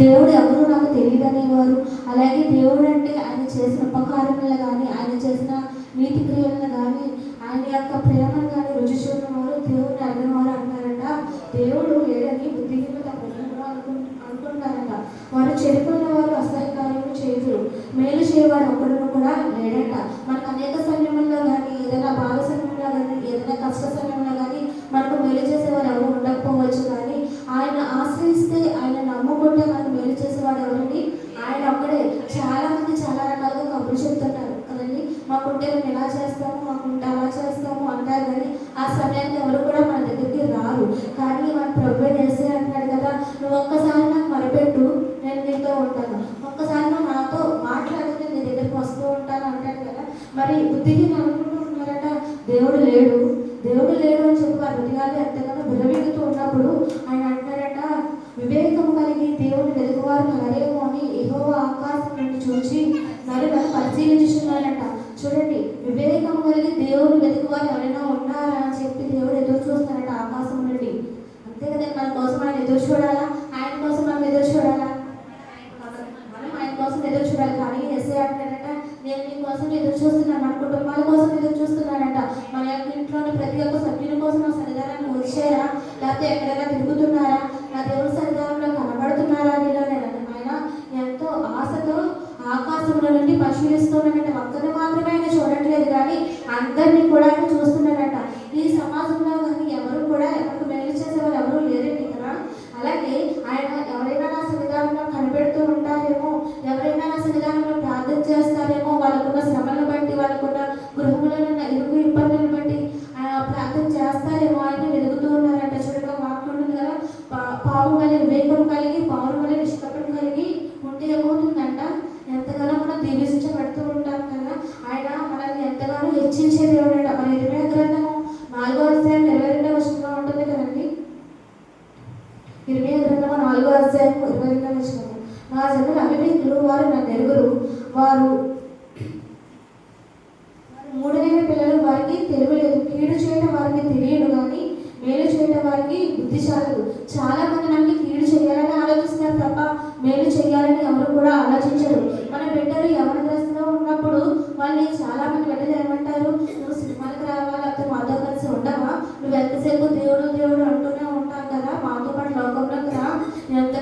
దేవుడు ఎవరు నాకు తెలియదు అనేవారు. అలాగే దేవుడు అంటే ఆయన చేసిన ఉపకారములను కానీ ఆయన చేసిన నీతి క్రియలను కానీ ఆయన యొక్క ప్రేమను కానీ రుచి చూడడం వారు దేవుని అడిగినవారు అంటున్నారంట దేవుడు లేడని బుద్ధిహీనత అనుకుంటున్నారంట వారు చెడుకున్న వారు అసహ్య చేయరు మేలు చేయవారు ఒక్కడను కూడా లేడంట. మనకు అనేక సమయంలో కానీ ఏదైనా బాధ సమయంలో కానీ ఏదైనా కష్ట సమయంలో కానీ మనకు మేలు చేసేవారు ఎవరు ఉండకపోవచ్చు. ఉన్నప్పుడు ఆయన సన్నిహితులు వారు నా నలుగురు వారు మూడనైన పిల్లలు వారికి తెలియలేదు కీడు చేయడం వారికి తెలియదు కానీ మేలు చేయడం వారికి బుద్ధి చాలదు. చాలా మంది మనకి కీడు చేయాలని ఆలోచిస్తారు తప్ప మేలు చేయాలని ఎవరు కూడా ఆలోచించరు. మన బిడ్డలు ఎవరి దశలో ఉన్నప్పుడు వాళ్ళని చాలా మంది బిడ్డలు ఏమంటారు? నువ్వు సినిమాలకు రావాలి? అతను మాతో కలిసి ఉండవా? నువ్వు ఎంతసేపు దేవుడు దేవుడు అంటూనే ఉంటావు కదా? మాతో పాటు లోకంలోకి రా. ఎంత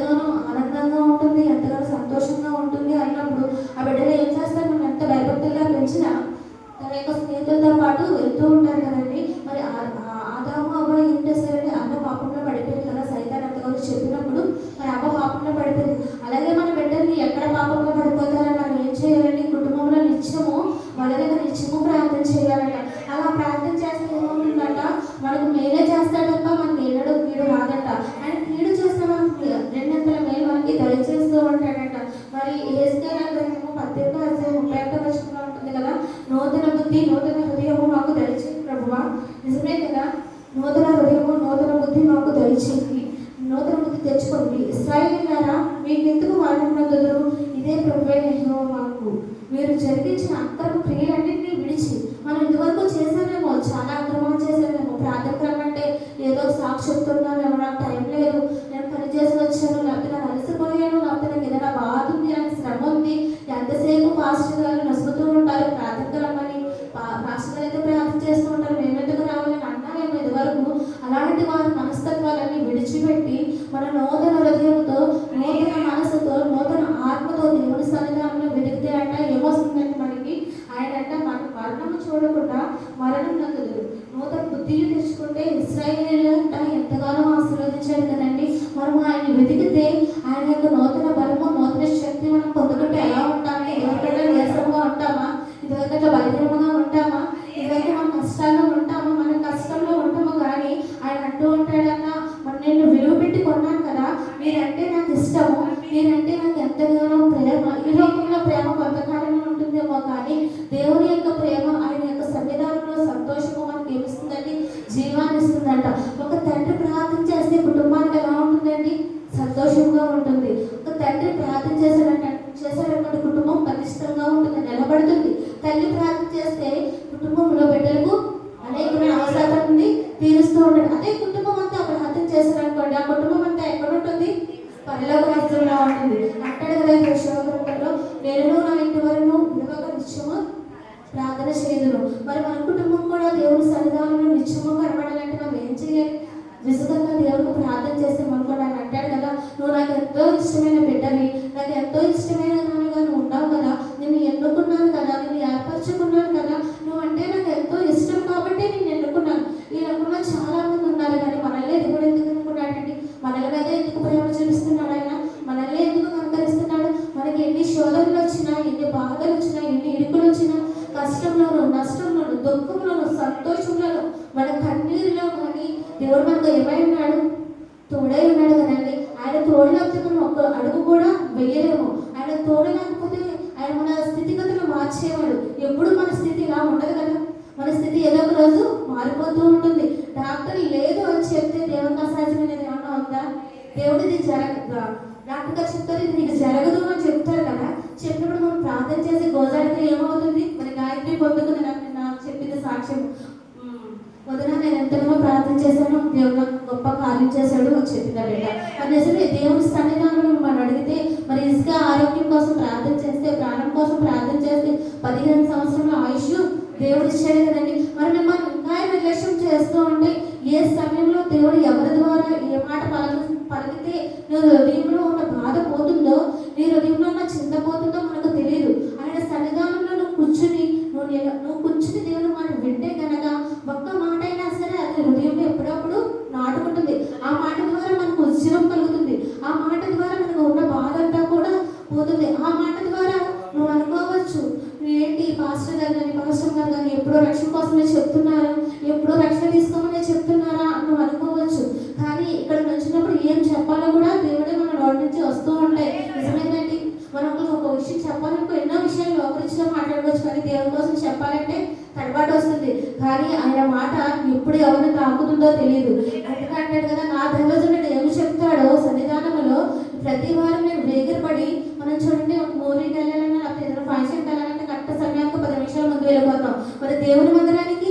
చెప్తున్నాను చూడకుండా మరణం నగదు నూతన బుద్ధిని తెచ్చుకుంటే ఇస్రాయేల్ ఎంతగానో ఆశీర్వదించారు కదండి. మనము ఆయన వెతికితే ఆయన యొక్క నూతన బలము నూతన శక్తి మనం పొందుతాం. దేవుడిది జరగ డాక్టర్ చెప్తారు ఇది నీకు జరగదు అని చెప్తారు కదా. చెప్పినప్పుడు మనం ప్రార్థన చేసి గోజాడితే ఏమవుతుంది? మరి గాయత్రి పొందుకుని నాకు నాకు చెప్పింది సాక్ష్యం. వదిన నేను ఎంతగానో ప్రార్థన చేశాను దేవుడు నాకు గొప్ప కార్యం చేశాడు అని చెప్పింది బిడ్డ. మరి నిజమే దేవుని సన్నిధానంలో మనం అడిగితే మరి ఇసుక ఆరోగ్యం కోసం ప్రార్థన చేస్తే ప్రాణం కోసం ప్రార్థన చేస్తే పదిహేను సంవత్సరాల ఆయుష్ దేవుడు ఇచ్చాడు కదండి. మరి మనం ఇంకా నిర్లక్ష్యం చేస్తూ ఉంటే ఏ సమయంలో దేవుడు ఎవరి ద్వారా ఏ మాట పలక పలికితే నీ హృదయంలో ఉన్న బాధ పోతుందో నీ హృదయంలో ఉన్న చింత పోతుందో మనకు తెలియదు ఆయన సన్నిధానంలో నువ్వు కూర్చుని నువ్వు నిల- నువ్వు కూర్చుని దేవుడు మాట వింటే కనుక ఒక్క మాట అయినా సరే అది హృదయంలో ఎప్పుడప్పుడు నాటుకుంటుంది. ఆ మాట ద్వారా మనకు ఉద్యమం కలుగుతుంది. ఆ మాట ద్వారా మనకు ఉన్న బాధ అంతా కూడా పోతుంది. ఆ మాట ద్వారా నువ్వు అనుకోవచ్చు ఏంటి పాస్టర్ గారు కానీ పాస్టర్ గారు కానీ ఎప్పుడో రక్షణ కోసమే చెప్తున్నారు? ఎప్పుడో రక్షణ తీసుకోమని చెప్తున్నారా? అని నువ్వు అనుకోవచ్చు కానీ ఇక్కడ వచ్చినప్పుడు ఏం చెప్పాలో కూడా దేవుడే మన నోటి నుంచి వస్తూ ఉంటాయి నిజమేనండి మనం ఒకరికి ఒక విషయం చెప్పాలనుకో ఎన్నో విషయాలు లోపలించిలో మాట్లాడుకోవచ్చు కానీ దేవుని కోసం చెప్పాలంటే తడబాటు వస్తుంది. కానీ ఆయన మాట ఎప్పుడు ఎవరిని తాకుతుందో తెలియదు అందుకే అంటాడు కదా నా దైవజనుడు ఏమి చెప్తాడో సన్నిధానంలో ప్రతి వారం నేను వేగిరపడి మనం చూడండి ఒక మూవీకి వెళ్ళాలన్నా లేకపోతే ఏదైనా ఫంక్షన్కి వెళ్ళాలంటే కరెక్ట్ సమయానికి పది నిమిషాల ముందు వెళ్ళిపోతాం. మరి దేవుని మందిరానికి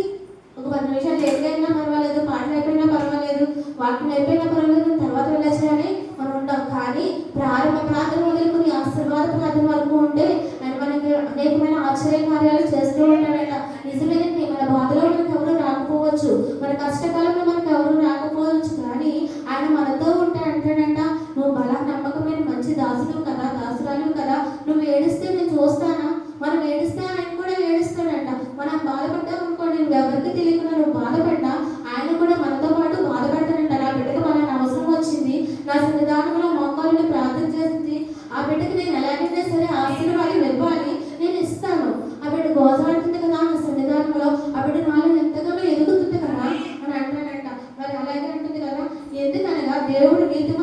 ఒక పది నిమిషాలు లేట్గా అయినా పర్వాలేదు పాటలు అయిపోయినా పర్వాలేదు వాకింగ్ అయిపోయినా పర్వాలేదు తర్వాత వెళ్ళచ్చు అని మనం ఉంటాం కానీ ప్రారంభ ప్రార్థన మొదలుకొని ఆశీర్వాద ప్రార్థన వరకు ఉంటే ఆయన మనకి అనేకమైన ఆశ్చర్య కార్యాలు చేస్తూ ఉంటాడట నిజమేనండి మన బాధలో మనకు ఎవరు రాకపోవచ్చు మన కష్టకాలంలో మనకు ఎవరు రాకపోవచ్చు కానీ ఆయన మనతో ఉంటే అంటాడంట నువ్వు బలా నమ్మకమైన మంచి దాసులు కదా దాసురాలు కదా. నువ్వు ఏడిస్తే నేను చూస్తానా? మనం ఏడిస్తే ఆయన కూడా ఏడుస్తాడంట. మనం బాధపడ్డాం అనుకోండి నేను ఎవరికి తెలియకుండా నువ్వు బాధపడ్డా ఆయన కూడా మనతో పాటు బాధపడతాడంట నా బిడ్డకు మన అవసరం వచ్చింది నా సన్నిధానంలో మోకాలను ప్రార్థన చేసింది ఆ బిడ్డకి నేను ఎలాగైనా సరే ఆశీర్వాదం ఇవ్వాలి నేను ఇస్తాను ఆ బిడ్డ గోజాడుతుంది కదా నా సన్నిధానంలో ఆ బిడ్డ నాలో ఎంతగానో ఎదుగుతుంది కదా అని అంటాడంట మరి అలాగే అంటుంది కదా ఎందుకనగా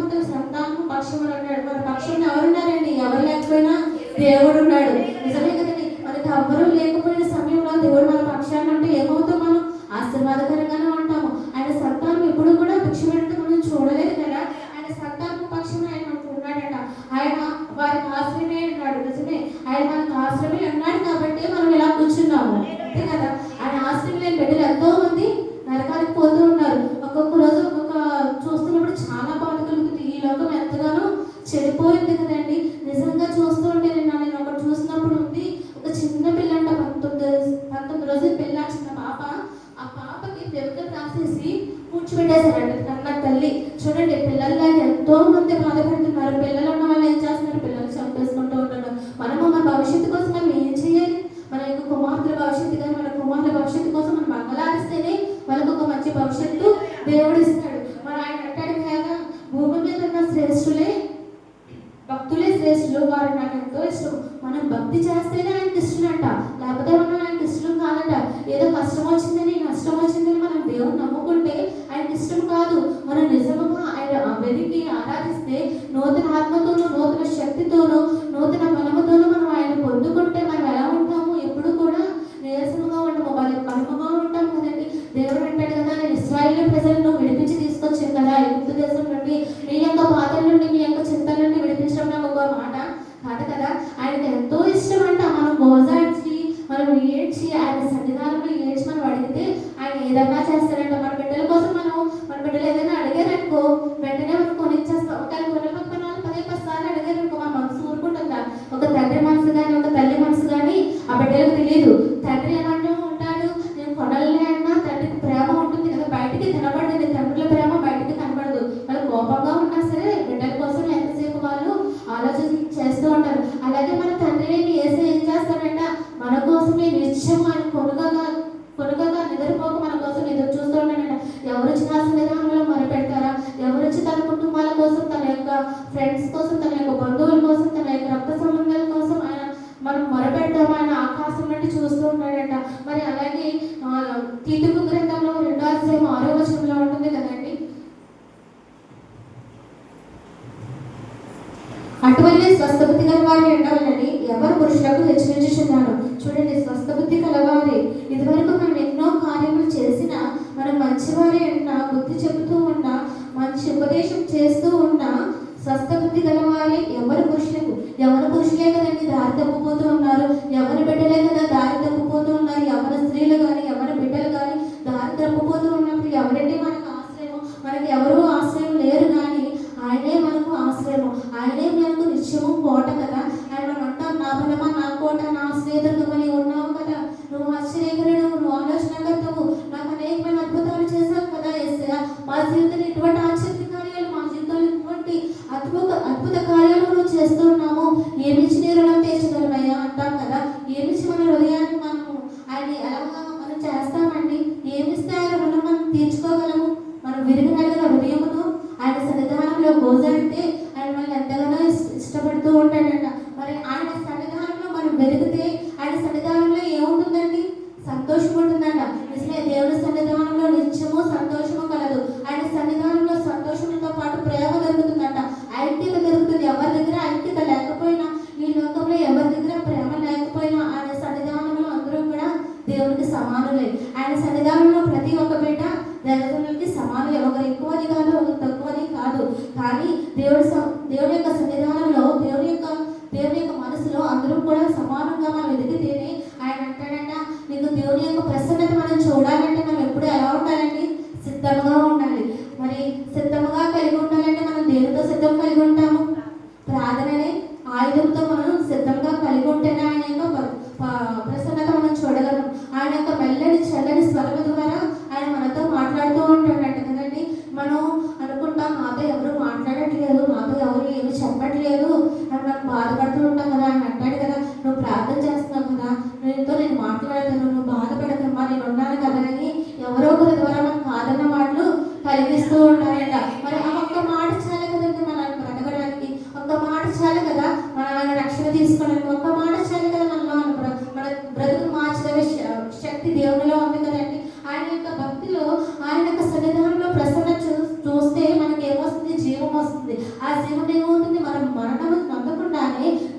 దేవుడు సంతానం పక్షం అన్నాడు మన పక్షంలో ఎవరున్నారండి? ఎవరు లేకపోయినా దేవుడు ఉన్నాడు. నిజమే కదండి. మనకి ఎవ్వరూ లేకపోయిన సమయంలో దేవుడు మన పక్షాన్ని అంటే ఏమవుతాం మనం? ఆశీర్వాదకరంగానే ఉంటాము. ఆయన సంతానం ఎప్పుడు కూడా భిక్షపెట్టడం మనం చూడలేదు కదా. ఆయన సంతానం పక్షం ఆయన మనకు ఉన్నాడట. ఆయన వారికి ఆశ్రమే ఉన్నాడు. నిజమే. ఆయన మనకు ఆశ్రమే ఉన్నాడు కాబట్టి మనం ఇలా కూర్చున్నాము. అంతే కదా ఆయన ఆశ్రయం లేని బిడ్డలు ఎంతో మంది నరకానికి పోతూ ఉన్నారు ఒక్కొక్క రోజు ఒక్కొక్క చూస్తున్నప్పుడు చాలా బాధ కలుగుతుంది ఈ లోకం ఎంతగానో చెడిపోయింది కదండి నిజంగా చూస్తూ ఉంటే నేను నేను ఒకటి చూసినప్పుడు ఉంది ఒక చిన్న పిల్లంట పంతొమ్మిది పంతొమ్మిది రోజులు పిల్ల చిన్న పాప ఆ పాపకి పెరుగు రాసేసి కూర్చోబెట్టేశారంట కన్న తల్లి చూడండి పిల్లల్లాగా ఎంతో మంది బాధపడుతున్నారు పిల్లలు ఉన్న వాళ్ళు ఏం చేస్తున్నారు పిల్లలు చంపేసుకుంటూ ఉంటారు మనము మన భవిష్యత్తు కోసం మనం ఏం చేయాలి మన యొక్క కుమార్తెల భవిష్యత్తు కానీ మన కుమార్తెల భవిష్యత్తు కోసం మనం మంగళారిస్తేనే వాళ్ళకు ఒక మంచి భవిష్యత్తు దేవుడు ఇస్తాడు మరి ఆయన అంటాడు కదా భూమి మీద ఉన్న శ్రేష్ఠులే భక్తులే శ్రేష్ఠులు వారు నాకు ఎంతో ఇష్టం మనం భక్తి చేస్తేనే ఆయనకి ఇష్టమంట లేకపోతే మనం ఆయనకి ఇష్టం కాదంట ఏదో కష్టం వచ్చిందని నష్టం వచ్చిందని మనం దేవుని నమ్ముకుంటే ఆయనకి ఇష్టం కాదు మనం నిజముగా ఆయన వెతికి ఆరాధిస్తే నూతన ఆత్మతోనూ నూతన శక్తితోనూ నూతన బలముతోనూ మనం ఆయన పొందుకుంటే మనం ఎలా ఉంటాము ఎప్పుడు కూడా నీరసముగా ఉండము వాళ్ళ కనుమగా ఉంటాం కదండి దేవుడు అంటాడు కదా నేను ఇస్రాయేల్ ప్రజలను అటువంటి స్వస్థ బుద్ధి గల వారి ఉండాలని ఎవరు పురుషులకు హెచ్చరించుచున్నాను చూడండి స్వస్థ బుద్ధి కలవాలి ఇదివరకు మనం ఎన్నో కార్యములు చేసినా మనం మంచివారే ఉన్నా బుద్ధి చెబుతూ ఉన్నా మంచి ఉపదేశం చేస్తూ ఉన్నా స్వస్థ బుద్ధి గలవాలి ఎవరు పురుషులకు. ఎవరు పురుషులే కదండి దారి తప్పుకుపోతూ ఉన్నారు. ఎవరి బిడ్డలే కదా దారి తప్పుకుపోతూ ఉన్నారు. ఎవరి స్త్రీలు కానీ ఎవరి బిడ్డలు కానీ దారి తప్పు మా జీవితంలో ఇటువంటి ఆశ్చర్య కార్యాలు మా జీవితంలో ఎటువంటి అద్భుత అద్భుత కార్యాలు చేస్తూ ఉన్నాం.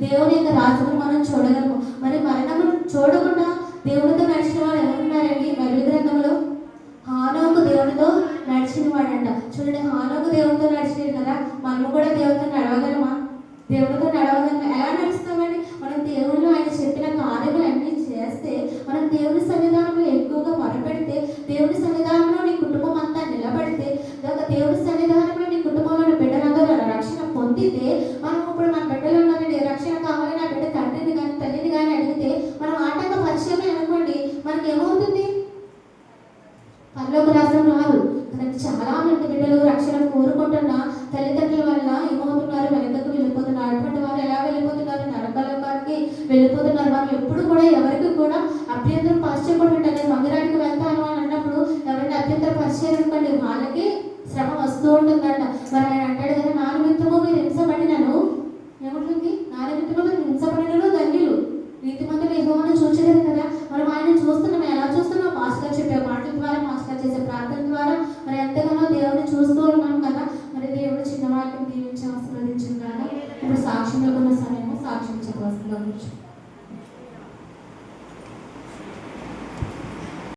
దేవుని యొక్క రాజును మనం చూడగలము. మరి మరణము చూడకుండా దేవుడు ఎందుకంటే వాళ్ళకి శ్రమ వస్తూ ఉంటుందంట. మరి ఆయన